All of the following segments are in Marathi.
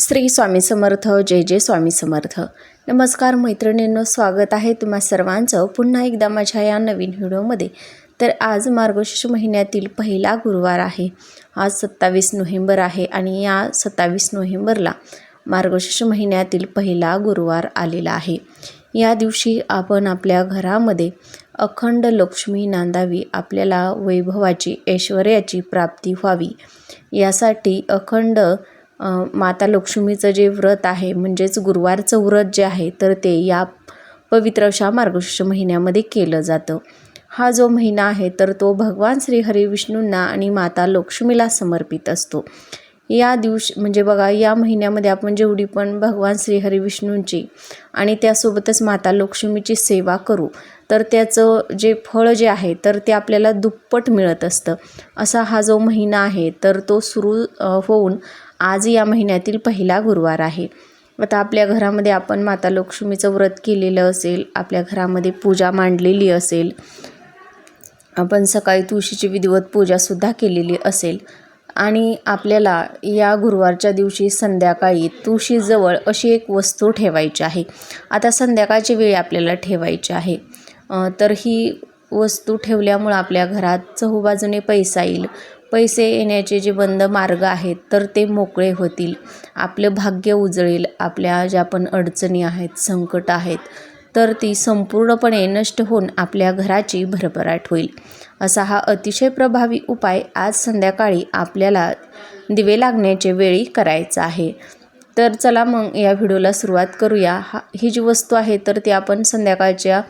श्री स्वामी समर्थ जय जय स्वामी समर्थ. नमस्कार मैत्रिणींनो स्वागत आहे तुम्हा सर्वांचं पुन्हा एकदा माझ्या या नवीन व्हिडिओमध्ये. तर आज मार्गशीर्ष महिन्यातील पहिला गुरुवार आहे. आज सत्तावीस नोव्हेंबर आहे आणि या सत्तावीस नोव्हेंबरला मार्गशीर्ष महिन्यातील पहिला गुरुवार आलेला आहे. या दिवशी आपण आपल्या घरामध्ये अखंड लक्ष्मी नांदावी आपल्याला वैभवाची ऐश्वर्याची प्राप्ती व्हावी यासाठी अखंड माता लक्ष्मीचं जे व्रत आहे म्हणजेच गुरुवारचं व्रत जे आहे तर ते या पवित्र अशा मार्गशीर्ष महिन्यामध्ये केलं जातं. हा जो महिना आहे तर तो भगवान श्री हरी विष्णूंना आणि माता लक्ष्मीला समर्पित असतो. या दिवशी म्हणजे बघा या महिन्यामध्ये आपण जेवढी पण भगवान श्री हरी विष्णूंची आणि त्यासोबतच माता लक्ष्मीची सेवा करू तर त्याचं जे फळ जे आहे तर ते आपल्याला दुप्पट मिळत असतं. असा हा जो महिना आहे तर तो सुरू होऊन आज या महिन्यातील पहिला गुरुवार आहे. आता आपल्या घरामध्ये आपण माता लक्ष्मीचं व्रत केलेलं असेल आपल्या घरामध्ये पूजा मांडलेली असेल आपण सकाळी तुळशीची विधिवत पूजासुद्धा केलेली असेल. आणि आपल्याला या गुरुवारच्या दिवशी संध्याकाळी तुळशीजवळ अशी एक वस्तू ठेवायची आहे. आता संध्याकाळची वेळ आपल्याला ठेवायची आहे. तर ही वस्तू ठेवल्यामुळं आपल्या घरात चहूबाजूने पैसा येईल. पैसे येण्याचे जे बंद मार्ग आहेत तर ते मोकळे होतील. आपलं भाग्य उजळेल. आपल्या ज्या पण अडचणी आहेत संकट आहेत तर ती संपूर्णपणे नष्ट होऊन आपल्या घराची भरभराट होईल. असा हा अतिशय प्रभावी उपाय आज संध्याकाळी आपल्याला दिवे लागण्याच्या वेळी करायचा आहे. तर चला मग या व्हिडिओला सुरुवात करूया. हा ही जी वस्तू आहे तर ती आपण संध्याकाळच्या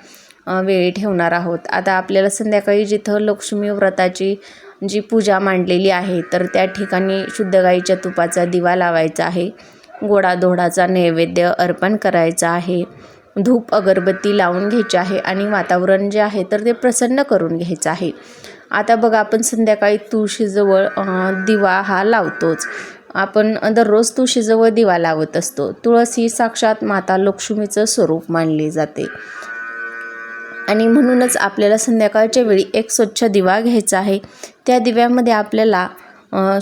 वेळी ठेवणार आहोत. आता आपल्याला संध्याकाळी जिथं लक्ष्मी व्रताची जी पूजा मांडलेली आहे तर त्या ठिकाणी शुद्ध गाईच्या तुपाचा दिवा लावायचा आहे. गोडाधोडाचा नैवेद्य अर्पण करायचा आहे. धूप अगरबत्ती लावून घ्यायची आहे आणि वातावरण जे आहे तर ते प्रसन्न करून घ्यायचं आहे. आता बघा आपण संध्याकाळी तुळशीजवळ दिवा हा लावतोच. आपण दररोज तुळशीजवळ दिवा लावत असतो. तुळस ही साक्षात माता लक्ष्मीचं स्वरूप मानले जाते. आणि म्हणूनच आपल्याला संध्याकाळच्या वेळी एक स्वच्छ दिवा घ्यायचा आहे. त्या दिव्यामध्ये आपल्याला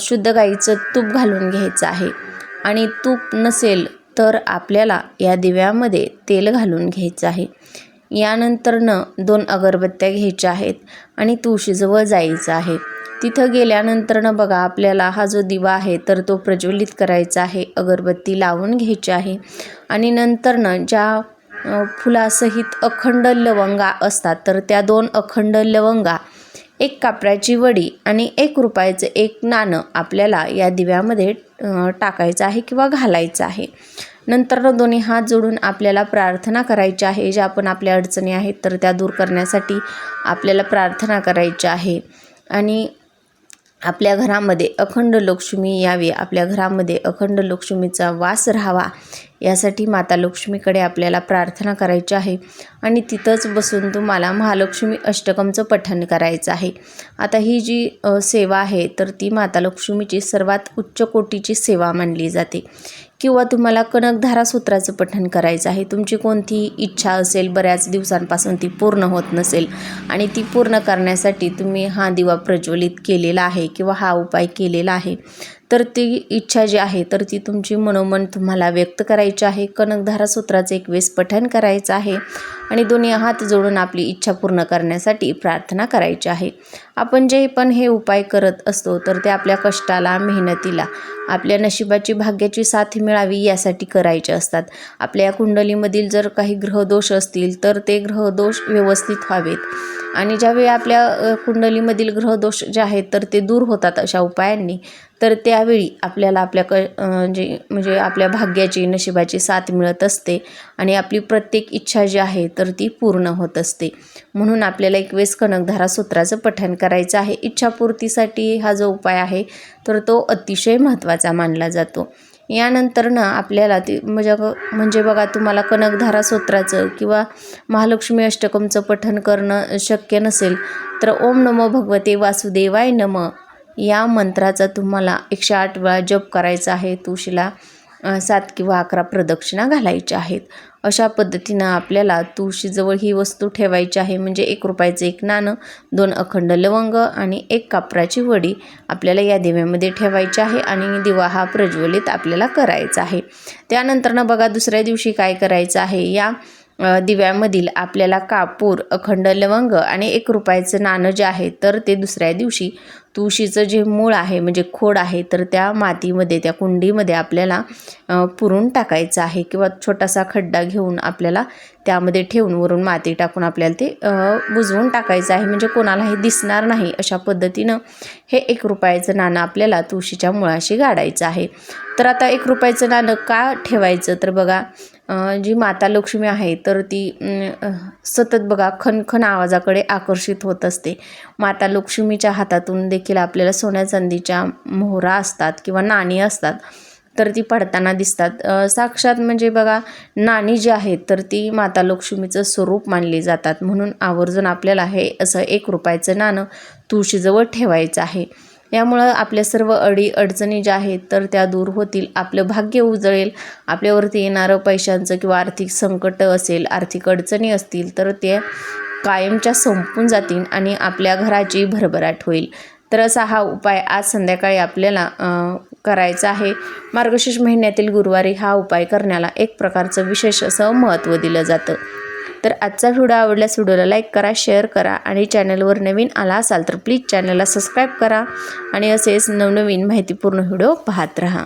शुद्ध गाईचं तूप घालून घ्यायचं आहे. आणि तूप नसेल तर आपल्याला या दिव्यामध्ये तेल घालून घ्यायचं आहे. यानंतरनं दोन अगरबत्त्या घ्यायच्या आहेत आणि तुळशीजवळ जायचं आहे. तिथं गेल्यानंतरनं बघा आपल्याला हा जो दिवा आहे तर तो प्रज्वलित करायचा आहे. अगरबत्ती लावून घ्यायची आहे. आणि नंतरनं ज्या फुलासहित अखंड लवंगा असतात तर त्या दोन अखंड लवंगा एक कापडाची वडी आणि एक रुपयाचं एक नाणं आपल्याला या दिव्यामध्ये टाकायचं आहे किंवा घालायचं आहे. नंतर दोन्ही हात जोडून आपल्याला प्रार्थना करायची आहे. ज्या आपण आपल्या अडचणी आहेत तर त्या दूर करण्यासाठी आपल्याला प्रार्थना करायची आहे. आणि आपल्या घरामध्ये अखंड लक्ष्मी यावी. आपल्या घरामध्ये अखंड लक्ष्मीचा वास राहावा. यासाठी माता लक्ष्मीकडे आपल्याला प्रार्थना करायची आहे. आणि तिथंच बसून तुम्हाला महालक्ष्मी अष्टकमचं पठण करायचं आहे. आता ही जी सेवा आहे तर ती माता लक्ष्मीची सर्वात उच्च कोटीची सेवा मानली जाते. किंवा तुम्हाला कनकधारा सूत्राचं पठण करायचं आहे. तुमची कोणतीही इच्छा असेल बऱ्याच दिवसांपासून ती पूर्ण होत नसेल आणि ती पूर्ण करण्यासाठी तुम्ही हा दिवा प्रज्वलित केलेला आहे किंवा हा उपाय केलेला आहे तर ती इच्छा जी आहे तर ती तुमची मनोमन तुम्हाला व्यक्त करायची आहे. कनकधारा सूत्राचं एक वेळेस पठण करायचं आहे आणि दोन्ही हात जोडून आपली इच्छा पूर्ण करण्यासाठी प्रार्थना करायची आहे. आपण जे पण हे उपाय करत असतो तर ते आपल्या कष्टाला मेहनतीला आपल्या नशिबाची भाग्याची साथ मिळावी यासाठी करायचे असतात. आपल्या कुंडलीमधील जर काही ग्रहदोष असतील तर ते ग्रहदोष व्यवस्थित व्हावेत. आणि ज्यावेळी आपल्या कुंडलीमधील ग्रहदोष जे आहेत तर ते दूर होतात अशा उपायांनी तर त्यावेळी आपल्याला आपल्या क जे म्हणजे आपल्या भाग्याची नशिबाची साथ मिळत असते आणि आपली प्रत्येक इच्छा जी आहे तर ती पूर्ण होत असते. म्हणून आपल्याला एक वेळेस कनकधारा सूत्राचं पठण करायचं आहे. इच्छापूर्तीसाठी हा जो उपाय आहे तर तो अतिशय महत्त्वाचा मानला जातो. यानंतरनं आपल्याला ती म्हणजे म्हणजे बघा तुम्हाला कनकधारा सूत्राचं किंवा महालक्ष्मी अष्टकमचं पठण करणं शक्य नसेल तर ओम नमो भगवते वासुदेवाय नम. या मंत्राचा तुम्हाला एकशे आठ वेळा जप करायचा आहे तुळशीला सात किंवा अकरा प्रदक्षिणा घालायच्या आहेत. अशा पद्धतीनं आपल्याला तुळशीजवळ ही वस्तू ठेवायची आहे म्हणजे एक रुपयाचं एक नाणं दोन अखंड लवंग आणि एक कापराची वडी आपल्याला या दिव्यामध्ये ठेवायची आहे आणि दिवा हा प्रज्वलित आपल्याला करायचा आहे. त्यानंतरनं बघा दुसऱ्या दिवशी काय करायचं आहे या दिव्यामधील आपल्याला कापूर अखंड लवंग आणि एक रुपयाचं नाणं जे आहे तर ते दुसऱ्या दिवशी तुळशीचं जे मूळ आहे म्हणजे खोड आहे तर त्या मातीमध्ये त्या कुंडीमध्ये आपल्याला पुरून टाकायचं आहे किंवा छोटासा खड्डा घेऊन आपल्याला त्यामध्ये ठेवून वरून माती टाकून आपल्याला ते बुजवून टाकायचं आहे. म्हणजे कोणालाही दिसणार नाही अशा पद्धतीनं हे एक रुपयाचं नाणं आपल्याला तुळशीच्या मुळाशी गाडायचं आहे. तर आता एक रुपयाचं नाणं का ठेवायचं? तर बघा जी माता लक्ष्मी आहे तर ती सतत बघा खनखन आवाजाकडे आकर्षित होत असते. माता लक्ष्मीच्या हातातून देखील आपल्याला सोन्या चांदीच्या मोहरा असतात किंवा नाणी असतात तर ती पडताना दिसतात. साक्षात म्हणजे बघा नाणी जी आहेत तर ती माता लक्ष्मीचं स्वरूप मानली जातात. म्हणून आवर्जून आपल्याला हे असं एक रुपयाचं नाणं तुळशीजवळ ठेवायचं आहे. यामुळं आपल्या सर्व अडी अडचणी ज्या आहेत तर त्या दूर होतील आपलं भाग्य उजळेल. आपल्यावरती येणारं पैशांचं किंवा आर्थिक संकट असेल आर्थिक अडचणी असतील तर ते कायमच्या संपून जातील आणि आपल्या घराची भरभराट होईल. तर असा हा उपाय आज संध्याकाळी आपल्याला करायचा आहे. मार्गशीर्ष महिन्यातील गुरुवारी हा उपाय करण्याला एक प्रकारचं विशेष असं महत्त्व दिलं जातं. तर आजचा व्हिडिओ आवडल्यास व्हिडिओला लाईक करा शेअर करा आणि चॅनलवर नवीन आला असाल तर प्लीज चॅनलला सबस्क्राईब करा आणि असेच नवनवीन माहितीपूर्ण व्हिडिओ पाहत राहा.